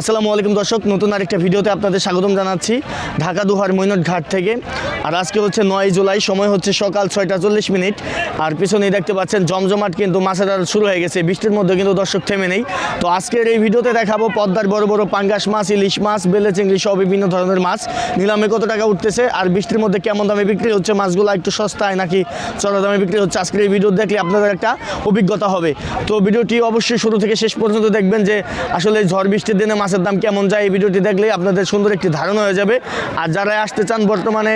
আসসালামু আলাইকুম দর্শক, নতুন আরেকটা ভিডিওতে আপনাদের স্বাগতম জানাচ্ছি ঢাকা দুহার মৈনট ঘাট থেকে। আর আজকে হচ্ছে নয় জুলাই, সময় হচ্ছে সকাল ছয়টা চল্লিশ মিনিট। আর পিছনেই দেখতে পাচ্ছেন জমজমাট কিন্তু মাছের আড়ত শুরু হয়ে গেছে, বৃষ্টির মধ্যে কিন্তু দর্শক থেমে নেই। তো আজকের এই ভিডিওতে দেখাবো পদ্মার বড় বড় পাঙ্গাস মাছ, ইলিশ মাছ, বেলে চিংড়ি সব বিভিন্ন ধরনের মাছ। নিলামে কত টাকা উঠতেছে আর বৃষ্টির মধ্যে কেমন দামে বিক্রি হচ্ছে মাছগুলো একটু সস্তায় নাকি চড়া দামে বিক্রি হচ্ছে? আজকের এই ভিডিও দেখলে আপনাদের একটা অভিজ্ঞতা হবে। তো ভিডিওটি অবশ্যই শুরু থেকে শেষ পর্যন্ত দেখবেন যে আসলে ঝড় বৃষ্টির দিনে মাছের দাম কেমন যায় এই ভিডিওটি দেখলে আপনাদের সুন্দর একটি ধারণা হয়ে যাবে। আর যারা আসতে চান বর্তমানে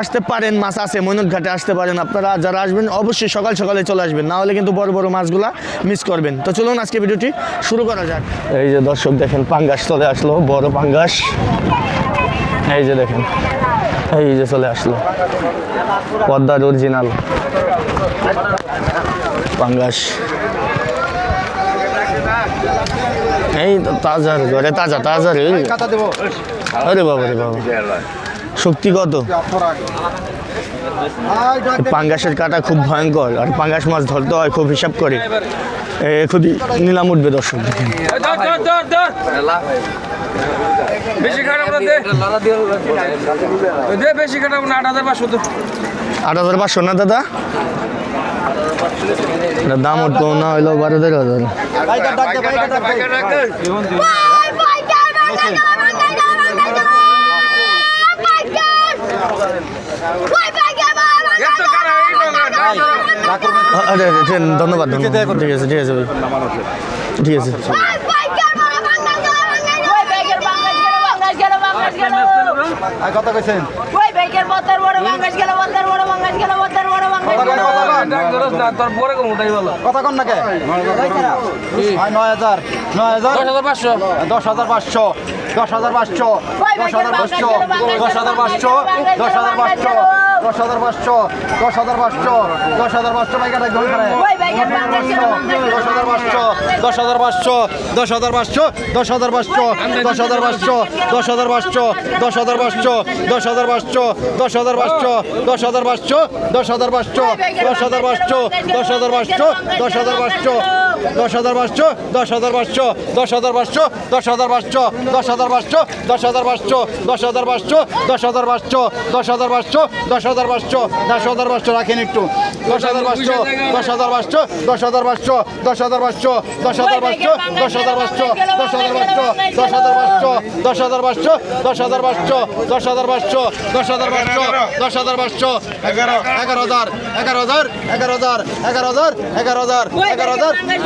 আসতে পারেন, মাছ আছে ঘাটে আসতে পারেন আপনারা। যারা আসবেন, অবশ্যই সকাল সকালে চলে আসবেন। না হলে কিন্তু বড় বড় মাছগুলা মিস করবেন। তো চলুন আজকে ভিডিওটি শুরু করা যাক। এই যে দর্শক দেখেন, পাঙ্গাস চলে আসলো, বড় পাঙ্গাস। এই যে দেখেন, এই যে চলে আসলো। পদ্মার অরিজিনাল পাঙ্গাস। এই তাজার তাজা তাজা রে আরে বাবা রে বাবা। শক্তি কত? পাঙ্গাসের কাটা খুব ভয়ঙ্কর আর পাঙ্গাস মাছ ধরতে হয় খুব হিসাব করে। খুবই নিলাম উঠবে দর্শক। আট হাজার পাঁচশো না দাদা? দাম উঠবো না হইল বারো তেরো হাজার। ধন্যবাদ ঠিক আছে ঠিক আছে। ঠিক আছে। কথা কইছেন ওই ব্যাংকের বড় বাংলাদেশ কথা কন না কে? আয় নয় হাজার। নয় হাজার? দশ হাজার পাঁচশো। দশ হাজার পাঁচশো। দশ হাজার পাঁচশো। দশ হাজার পাঁচশো। দশ হাজার পাঁচশো। দশ হাজার পাঁচশো। দশ হাজার পাঁচশো দশ হাজার পাঁচশো দশ হাজার পাঁচশো দশ হাজার পাঁচশো দশ হাজার পাঁচশো দশ হাজার পাঁচশো দশ হাজার পাঁচশো দশ হাজার পাঁচশো দশ হাজার পাঁচশো দশ হাজার পাঁচশো দশ হাজার পাঁচশো দশ হাজার পাঁচশো দশ হাজার পাঁচশো দশ হাজার পাঁচশো দশ হাজার পাঁচশো দশ হাজার পাঁচশো দশ হাজার পাঁচশো দশ হাজার পাঁচশো দশ হাজার পাঁচশো দশ হাজার পাঁচশো দশ হাজার পাঁচশো দশ হাজার পাঁচশো দশ হাজার পাঁচশো দশ হাজার পাঁচশো দশ হাজার পাঁচশো দশ হাজার পাঁচশো দশ হাজার পাঁচশো দশ হাজার পাঁচশো রাখেন একটু দশ হাজার পাঁচশো দশ হাজার পাঁচশো দশ হাজার পাঁচশো দশ হাজার পাঁচশো দশ হাজার পাঁচশো দশ হাজার পাঁচশো দশ হাজার পাঁচশো দশ হাজার পাঁচশো দশ হাজার পাঁচশো দশ হাজার পাঁচশো দশ হাজার পাঁচশো দশ হাজার পাঁচশো দশ হাজার পাঁচশো এগারো এগারো হাজার এগারো হাজার এগারো হাজার এগারো হাজার এগারো হাজার এগারো হাজার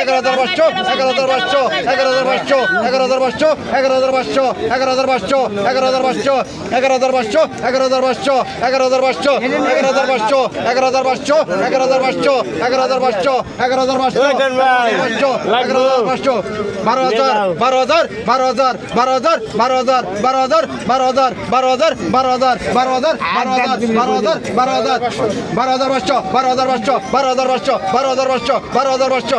এগারো হাজার পাঁচশো এগারো হাজার পাঁচশো এগারো হাজার পাঁচশো এগারো হাজার পাঁচশো এগারো হাজার পাঁচশো এগারো হাজার পাঁচশো এগারো হাজার পাঁচশো এগারো হাজার পাঁচশো এগারো হাজার পাঁচশো এগারো হাজার পাঁচশো এগারো হাজার পাঁচশো এগারো হাজার পাঁচশো এগারো হাজার পাঁচশো এগারো হাজার পাঁচশো এগারো হাজার পাঁচশো এগারো হাজার পাঁচশো বারো হাজার বারো হাজার বারো হাজার বারো হাজার বারো হাজার বারো হাজার বারো হাজার বারো হাজার বারো হাজার বারো হাজার বারো হাজার বারো হাজার বারো হাজার বারো হাজার পাঁচশো বারো হাজার পাঁচশো বারো হাজার পাঁচশো বারো হাজার পাঁচশো বারো হাজার পাঁচশো বারো হাজার পাঁচশো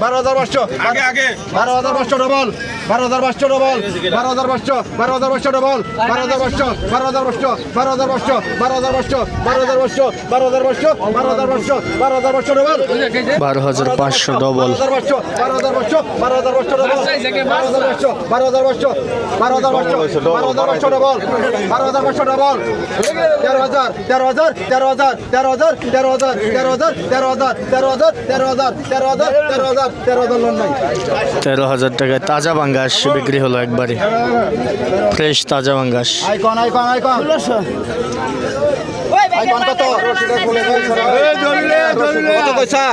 বারো হাজার পাঁচশো হাজার ডবল হাজার ডবল বারো হাজার হাজার ডবল বারো হাজার পাঁচশো হাজার হাজার হাজার হাজার হাজার হাজার হাজার ডবল বারো হাজার পাঁচশো ডবল বারো হাজার পাঁচশো হাজার পাঁচশো হাজার ডবল বারো হাজার পাঁচশো হাজার পাঁচশো হাজার পাঁচশো হাজার ডবল বারো হাজার ডবল তেরো হাজার তেরো হাজার তেরো হাজার তেরো হাজার তেরো হাজার তেরো হাজার তেরো হাজার তেরো হাজার তেরো হাজার তেরো হাজার তেরো হাজার তেরো হাজার লোন নাই। তেরো হাজার টাকায় তাজা বাঙ্গাস বিক্রি হলো একবারে। ফ্রেশ তাজা বাঙ্গাস আইকন আইকন আইকন। আইকন কত কত পয়সা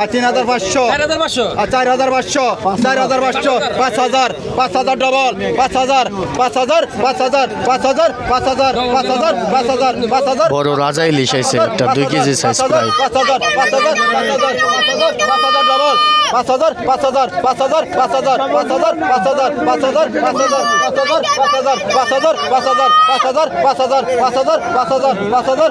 আর তিন হাজার পাঁচশো চার হাজার পাঁচশো আর চার হাজার পাঁচশো চার হাজার পাঁচশো পাঁচ হাজার পাঁচ হাজার ডবল পাঁচ হাজার পাঁচ হাজার পাঁচ হাজার পাঁচ হাজার পাঁচ হাজার পাঁচ হাজার পাঁচ হাজার পাঁচ হাজার বড় রাজা ইলিশ আইছে একটা দুই কেজি সাইজ প্রায় পাঁচ হাজার পাঁচ হাজার পাঁচ হাজার পাঁচ হাজার ডবল পাঁচ হাজার পাঁচ হাজার পাঁচ হাজার পাঁচ হাজার পাঁচ হাজার পাঁচ হাজার পাঁচ হাজার পাঁচ হাজার পাঁচ হাজার পাঁচ হাজার পাঁচ হাজার পাঁচ হাজার পাঁচ হাজার পাঁচ হাজার পাঁচ হাজার পাঁচ হাজার পাঁচ হাজার পাঁচ হাজার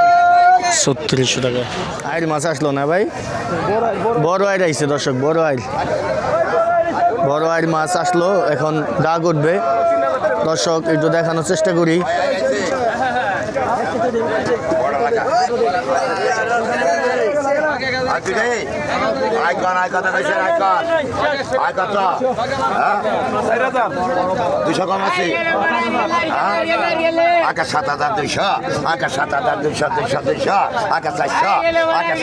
টাকা। আইল মাছ আসলো না ভাই? বড় আইল আইছে দর্শক, বড় আইল। বড় আইল মাছ আসলো, এখন দাগ উঠবে। দর্শক, একটু দেখানোর চেষ্টা করি। আইকন আইকন দেশের আইকন আইকন তো দুশো কম আছে আকাশ সাত হাজার দুইশো আকাশ সাত হাজার দুইশো দুইশো দুইশো আকাশ চারশো আকাশ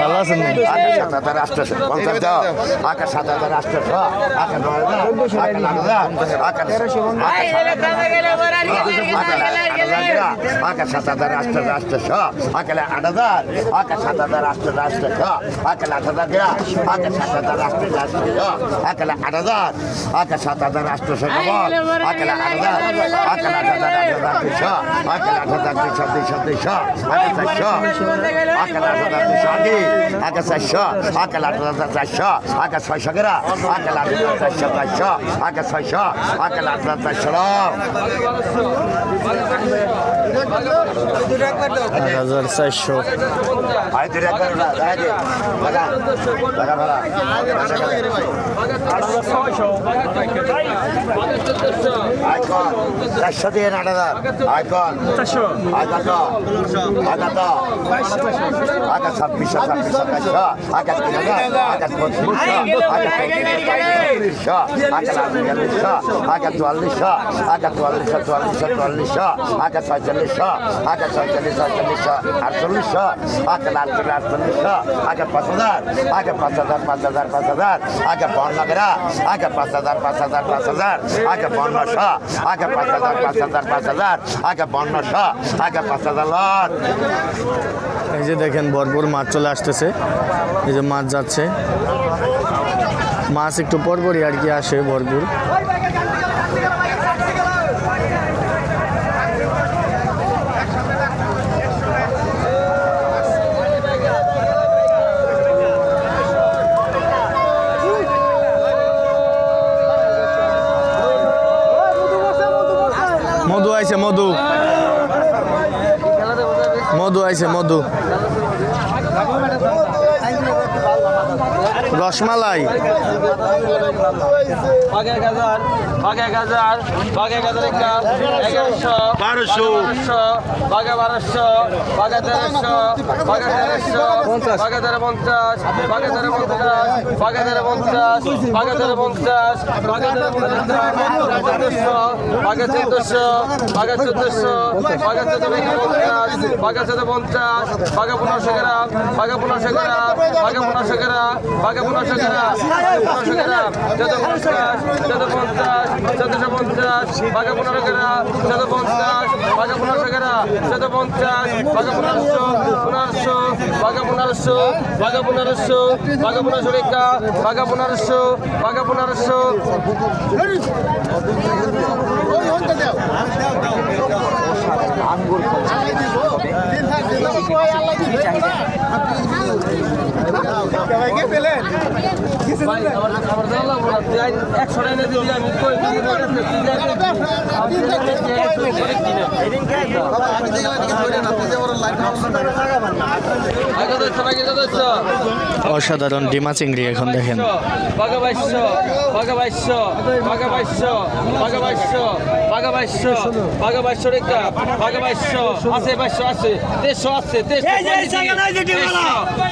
ভালো আছেন? আকাশ সাত হাজার আটশোশো পঞ্চাশ দাও আকাশ সাত হাজার আটশোশো আকাশ নয় হাজার আকাশ হাজার আকাশ আকাশ সাত হাজার আটশো আটশোশো আকালে আট হাজার আকাশ সাত হাজার আটশো আটশোশো আকালে আট হাজার আকাশ সাত হাজার আটশো আকালে আট হাজার আকাশ সাত হাজার আটশোশো ডবল আকালে আট হাজার আকালে আট হাজার আট হাজার দুইশো আকালে আট হাজার দুইশো দুইশো দুইশো আকাশ চারশো আকালে আট হাজার দুইশো আগে আকাশ চারশো আকালে আট হাজার চারশো আকাশ ছয়শো গেরা আকালে আট হাজার চারশো চারশো আকাশ ছয়শো আকালে আট হাজার চারশো আট হাজার চারশো আয় তুই একবার টাকা ভাড়া চারশো দিয়ে আট হাজার আইকন আগাত আগাত আগাত ছাব্বিশ ছাব্বিশ সাতাশ আগাত তিন হাজার আগাত পঁচিশ আগাত পঁয়ত্রিশ আগাত আটচল্লিশ আগাত চুয়াল্লিশ আগাত চুয়াল্লিশ চুয়াল্লিশ চুয়াল্লিশ আগাত ছয়চল্লিশ আগাত ছয়চল্লিশ ছয়চল্লিশ আটচল্লিশ আগাত আটচল্লিশ আটচল্লিশ আগাত পাঁচ হাজার আগাত পাঁচ হাজার পাঁচ হাজার পাঁচ হাজার আগাত আকাশ পাঁচ হাজার পাঁচ হাজার পাঁচ হাজার। বান্নশো আকাশ পাঁচ হাজার পাঁচ হাজার পাঁচ হাজার। বান্নশো আকাশ পাঁচ এই যে দেখেন, ভরপুর মাছ চলে আসতেছে। এই যে মাছ যাচ্ছে। মাছ একটু পরপরই আর কি আসে ভরপুর। পাইছে মধু। রসমালাই। বাঘ এক হাজার বাঘ এক হাজার বাঘ এক হাজার একটা এগারোশো বারোশো। বাঘে বারোশো বাঘে তেরোশো বাঘে তেরোশো বাঘে তেরো পঞ্চাশ বাঘে তেরো পঞ্চাশ বাঘে তেরো পঞ্চাশ বাঘে তেরো পঞ্চাশ বাঘে তেরো চোদ্দশো বাঘে চোদ্দশো বাঘে চোদ্দশো বাঘে চোদ্দ পঞ্চাশ বাঘে চোদ্দ পঞ্চাশ বাঘে পনেরোশো গ্রাম বাঘে পনেরোশো গ্রাম বাঘে পনেরোশো গ্রাম বাঘে পনেরোশো গ্রাম পনেরোশো গ্রাম চোদ্দ পঞ্চাশ চোদ্দ পঞ্চাশ চোদ্দশো পঞ্চাশ বাঘে পনেরো গ্রাম চোদ্দ পঞ্চাশ বাঘে পনেরোশো গ্রাম চোদ্দ পঞ্চাশ বাঘে পনেরোশো পনেরোশো বাঘে পনেরোশো ভাই অসাধারণ ডিমা চিংড়ি এখন দেখেন আছে আছে আছে দেড়শো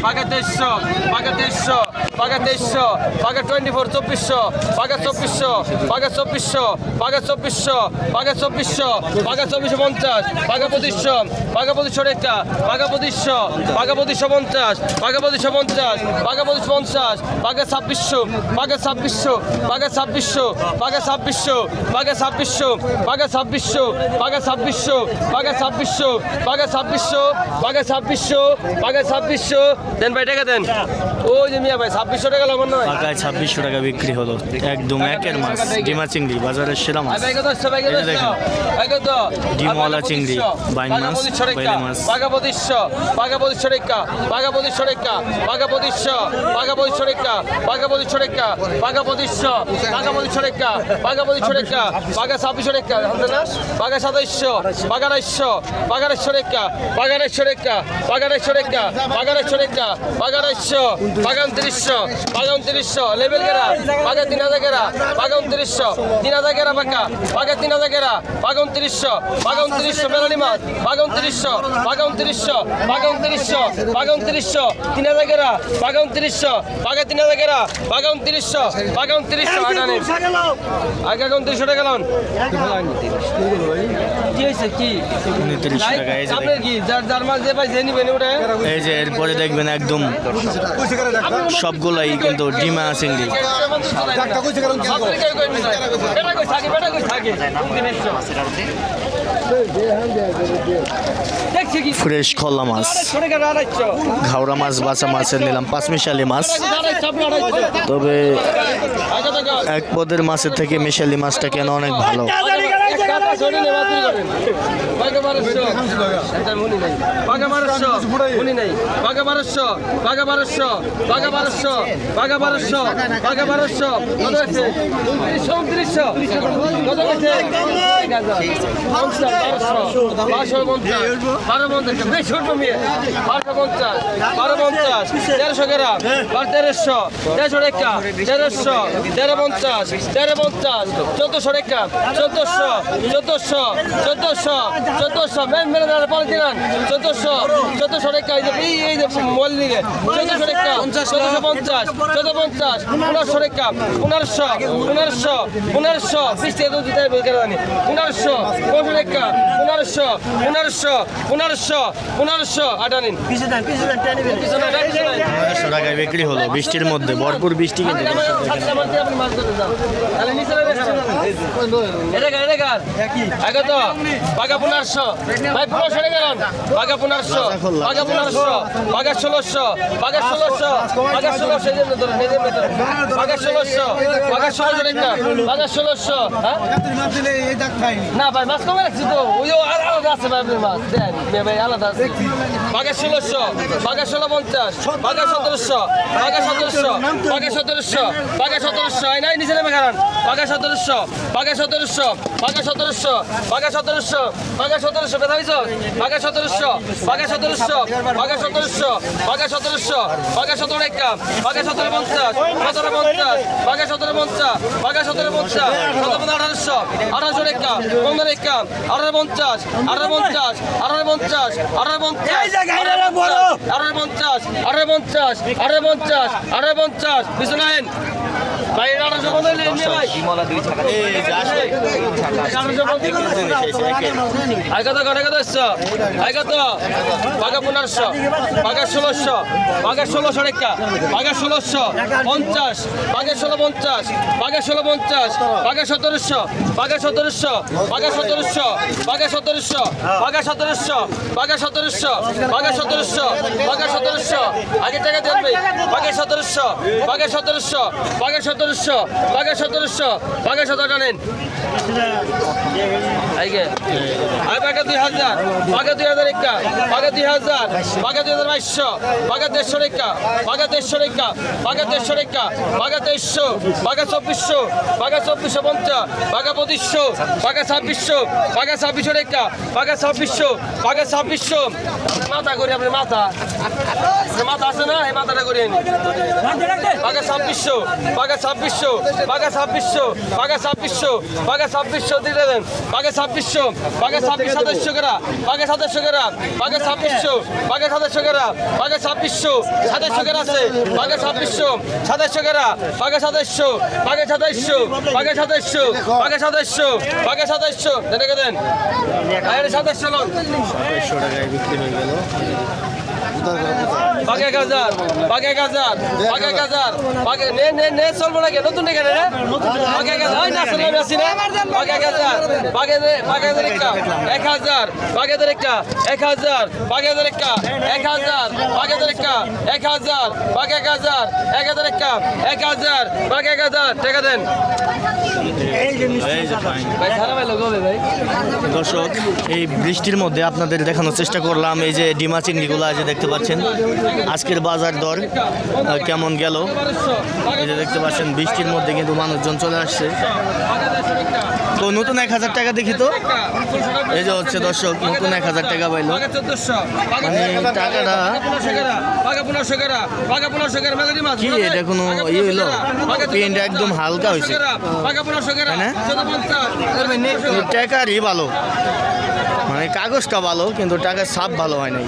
বাঘা তেইশশো বাঘা তেইশশো। বাঘা তেইশশো বাঘা টোয়েন্টি ফোর চব্বিশশো বাঘা চব্বিশশো বাঘা চব্বিশশো বাঘা চব্বিশশো বাঘা চব্বিশশো বাঘা চব্বিশশো পঞ্চাশ বাঘা পঁচিশশো বাঘা পঁচিশশো রেখা বাঘা পঁচিশশো বাঘা পঁচিশশো পঞ্চাশ বাঘা পঁচিশশো পঞ্চাশ বাঘা পঁচিশ পঞ্চাশ বাঘা ছাব্বিশশো বাঘা ছাব্বিশশো বাঘা ছাব্বিশশো বাঘা ছাব্বিশশো বাঘা ছাব্বিশশো বাঘা ছাব্বিশশো বাঘা ছাব্বিশশো বাঘা ছাব্বিশশো বাঘা ছাব্বিশশো বাঘা ছাব্বিশশো বাঘা ছাব্বিশশো দেন ভাই টাকা দেন ওই যে মিয়া ভাই ছাব্বিশশো টাকা লবণ পাকায় ছাব্বিশশো টাকা বিক্রি হলো একদম একের মাছ ডিমা চিংড়ি বাজারের সেরা মাছ ডিমওয়ালা চিংড়ি বাইন মাছ বাইলে মাছ পাকা পঁচিশশো পাকা পঁচিশশো টাকা পাকা পঁচিশশো টাকা পাকা পঁচিশশো পাকা পঁচিশশো টাকা পাকা পঁচিশশো টাকা পাকা পঁচিশশো পাকা পঁচিশশো টাকা পাকা পঁচিশশো টাকা পাকা ছাব্বিশশো টাকা পাকা সাতাইশশো পাকা আড়াইশশো পাকা আড়াইশশো টাকা পাকা আড়াইশশো উনত্রিশশো বাঘা উনত্রিশশো লেভেল গেরা বাঘা তিন হাজার গেরা বাঘা উনত্রিশশো তিন হাজার গেরা বাঘা বাঘা তিন হাজার গেরা বাঘা উনত্রিশশো বাঘা উনত্রিশশো মেলালি মাছ বাঘা উনত্রিশশো বাঘা উনত্রিশশো বাঘা উনত্রিশশো বাঘা উনত্রিশশো তিন হাজার গেরা বাঘা উনত্রিশশো বাঘা তিন হাজার গেরা বাঘা উনত্রিশশো বাঘা উনত্রিশশো আটানি আগে উনত্রিশশো টাকা লোন হয়েছে কি? টাকা এই যে কি? যার যার মাছ যে পাই নিবেন ওটা এই যে এরপরে দেখবেন একদম সবগুলাই কিন্তু ডিমা চিংড়ি। ফ্রেশ খলা মাছ। ঘাওড়া মাছ বাসা মাছের নিলাম পাঁচমিশালি মাছ। তবে এক পদের মাছের থেকে মিশালি মাছটা কেন অনেক ভালো? বারো পঞ্চাশ। বেশি উঠবো মেয়ে। বারোশো পঞ্চাশ। বারো পঞ্চাশ। তেরোশো গ্রাম। বারো তেরোশো। তেরোশো রেখা। তেরোশো। তেরো পঞ্চাশ। তেরো পঞ্চাশ। চোদ্দশো রেখা। চোদ্দশো। চোদ্দশো চোদ্দশো চোদ্দশো। মেন মেরে দাঁড়া পরে দিলাম চোদ্দশো চোদ্দশো রেখা এই যে এই এই যে মোবাইল দিকে। চোদ্দশো রেখা চোদ্দশো পঞ্চাশ চোদ্দ পঞ্চাশ। পনেরোশো রেখা পনেরোশো পনেরোশো পনেরোশো। বিশ থেকে দুই দিতে জানি? পনেরোশো পনেরো পনেরোশো পনেরোশো পনেরোশো পনেরোশো। পনেরোশো টাকায় বিক্রি হলো বৃষ্টির মধ্যে ভরপুর বৃষ্টি কিন্তু বাঘা পনেরোশো। ভাই পনেরোশো গেলাম বাঘা পনেরোশো বাঘা পনেরোশো, বাঘা ষোলোশো বাঘা ষোলোশো বাঘা ষোলোশো, এই জন্য ধরুন এই জন্য ধরুন বাঘা হ্যাঁ? না ভাই, মাছ কমে রাখছি তো। ওই আলাদা আছে ভাই, মাছ। দেন ভাই, আলাদা আছে। বাঘা ষোলোশো বাঘা ষোলো পঞ্চাশ বাঘা সতেরোশো বাঘা সতেরোশো বাঘা সতেরোশো বাঘা সতেরোশো এই নাই নিচে নেমে খারান বাঘা সতেরোশো বাঘা সতেরোশো বাঘা সতেরোশো বাঘা সতেরোশো বাঘা সতেরোশো ব্যথা হয়েছ বাঘা সতেরোশো বাঘা সতেরোশো বাঘা সতেরোশো বাঘা সতেরোশো বাঘা সতেরো একা বাঘা সতেরো পঞ্চাশ সতেরো পঞ্চাশ বাঘা সতেরো পঞ্চাশ বাঘা সতেরো পঞ্চাশ সতেরো আঠারোশো আঠারোশো একা পনেরো একা আঠারো পঞ্চাশ আঠারো পঞ্চাশ আঠারো পঞ্চাশ আঠারো পঞ্চাশ আঠারো পঞ্চাশ আঠারো পঞ্চাশ আঠারো পঞ্চাশ আঠারো পঞ্চাশ আঠারোশো পঞ্চাশ পঞ্চাশ আগে তো আগে তো এসছো আগে তো বাঘা পনেরোশো বাঘা ষোলোশো বাঘা ষোলোশো রেখা বাঘা ষোলোশো পঞ্চাশ বাঘা ষোলো পঞ্চাশ বাঘা ষোলো পঞ্চাশ বাঘা সতেরোশো বাঘা সতেরোশো বাঘা সতেরোশো বাঘা সতেরোশো বাঘা সতেরোশো বাঘা সতেরোশো বাঘা সতেরোশো বাঘা সতেরোশো আগে টাকা দেন ভাই বাঘা সতেরোশো বাঘা সতেরোশো বাঘা সতেরোশো বাঘা সতেরোশো বাঘা সতেরোটা নেন। আর বাঘা দুই হাজার বাঘা দুই হাজার একা বাঘা দুই হাজার বাঘা দুই হাজার বাইশশো বাঘা দেড়শো রেখা বাঘা দেড়শো রেখা বাঘা দেড়শো রেখা বাঘা তেইশশো বাঘা চব্বিশশো বাঘা চব্বিশশো পঞ্চাশ বাঘা পঁচিশশো বাঘা ছাব্বিশশো বাঘা ছাব্বিশশো রেখা বাঘা ছাব্বিশশো বাঘা ছাব্বিশশো। মাথা করি আপনি মাথা। মাথা আছে না? এই মাথাটা করিয়ে নি। পাকা ছাব্বিশশো পাকা ছাব্বিশশো পাকা ছাব্বিশশো বাঘে ছাব্বিশশো বাঘে ছাব্বিশশো দিলে দেন। পাকা ছাব্বিশশো পাকা ছাব্বিশ সাতাশশো কেরা বাঘে সাতাশশো কেরা বাঘে ছাব্বিশশো বাঘে সাতাশশো কেরা বাঘে ছাব্বিশশো সাতাশশো কেরা আছে। বাঘে ছাব্বিশশো সাতাশশো কেরা বাঘে সাতাশশো বাঘে সাতাশশো বাঘে সাতাশশো বাঘে সাতাশশো বাঘে সাতাশশো। দেখে দেন। সাতাশশো লোক বিক্রি হয়ে গেল। এক হাজার বাঘে এক হাজার বাঘে এক হাজার বাঘে নে নে নে চলবো নাকি? নতুন এখানে রে বাঘে এক হাজার না চলবে আমি না। বাঘে এক হাজার বাঘে দে- হাজার একটা এক হাজার একটা এক হাজার একটা এক হাজার বাঘে হাজার একটা এক হাজার বাঘে এক হাজার এক হাজার একটা এক হাজার বাঘে এক হাজার টাকা দেন। দর্শক এই বৃষ্টির মধ্যে আপনাদের দেখানোর চেষ্টা করলাম। এই যে ডিমা চিংড়িগুলো যে দেখতে পাচ্ছেন। আজকের বাজার দর কেমন গেল? যে দেখতে পাচ্ছেন, বৃষ্টির মধ্যে কিন্তু মানুষজন চলে আসছে। তো নতুন এক হাজার টাকা দেখি তো। এই যে হচ্ছে দর্শক, নতুন এক হাজার টাকা পাইলো। মানে টাকাটা কি এটা কোনো একদম হালকা টাকারই ভালো। মানে কাগজটা ভালো, কিন্তু টাকার সাপ ভালো হয় নাই।